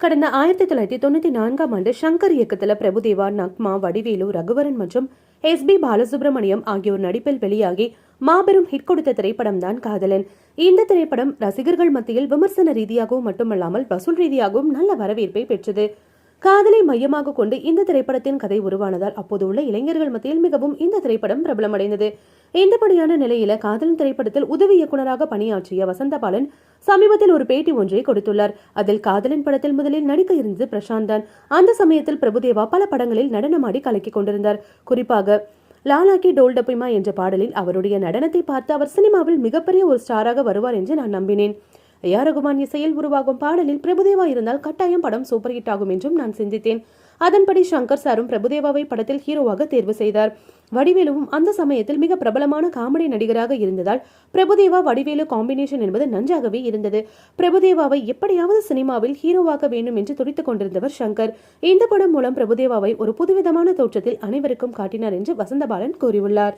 கடந்த ஆயிரத்தி தொள்ளாயிரத்தி தொண்ணூத்தி நான்காம் ஆண்டு சங்கர் இயக்கத்துல பிரபுதேவா நக்மா வடிவேலு ரகுவரன் மற்றும் எஸ் பி பாலசுப்ரமணியம் ஆகியோர் நடிப்பில் வெளியாகி மாபெரும் ஹிட் கொடுத்த திரைப்படம் தான் காதலன். இந்த திரைப்படம் ரசிகர்கள் மத்தியில் விமர்சன ரீதியாகவும் மட்டுமல்லாமல் வசூல் ரீதியாகவும் நல்ல வரவேற்பை பெற்றது. காதலை மையமாக கொண்டு இந்த திரைப்படத்தின் கதை உருவானதால் அப்போது உள்ள இளைஞர்கள் மத்தியில் மிகவும் இந்த திரைப்படம் பிரபலமடைந்தது. இந்தபடியான நிலையில காதலன் திரைப்படத்தில் உதவி இயக்குனராக பணியாற்றிய வசந்தபாலன் சமீபத்தில் ஒரு பேட்டி ஒன்றை கொடுத்துள்ளார். அதில் காதலன் படத்தில் முதலில் நடிக்க இருந்தது பிரசாந்த் தான். அந்த சமயத்தில் பிரபுதேவா பல படங்களில் நடனமாடி கலக்கிக் கொண்டிருந்தார். குறிப்பாக லாலாக்கி டோல்டப்பிமா என்ற பாடலில் அவருடைய நடனத்தை பார்த்து அவர் சினிமாவில் மிகப்பெரிய ஒரு ஸ்டாராக வருவார் என்று நான் நம்பினேன். ஏஆர் ரகுமான் இசையில் உருவாகும் பாடலில் பிரபுதேவா இருந்தால் கட்டாயம் படம் சூப்பர் ஹிட் ஆகும் என்றும் நான் சிந்தித்தேன். அதன்படி சங்கர் சாரும் பிரபுதேவாவை படத்தில் ஹீரோவாக தேர்வு செய்தார். வடிவேலுவும் அந்த சமயத்தில் மிக பிரபலமான காமெடி நடிகராக இருந்ததால் பிரபுதேவா வடிவேலு காம்பினேஷன் என்பது நன்றாகவே இருந்தது. பிரபுதேவாவை எப்படியாவது சினிமாவில் ஹீரோவாக்க வேண்டும் என்று துடித்துக் கொண்டிருந்தவர் சங்கர். இந்த படம் மூலம் பிரபுதேவாவை ஒரு புதுவிதமான தோற்றத்தில் அனைவருக்கும் காட்டினார் என்று வசந்தபாலன் கூறியுள்ளார்.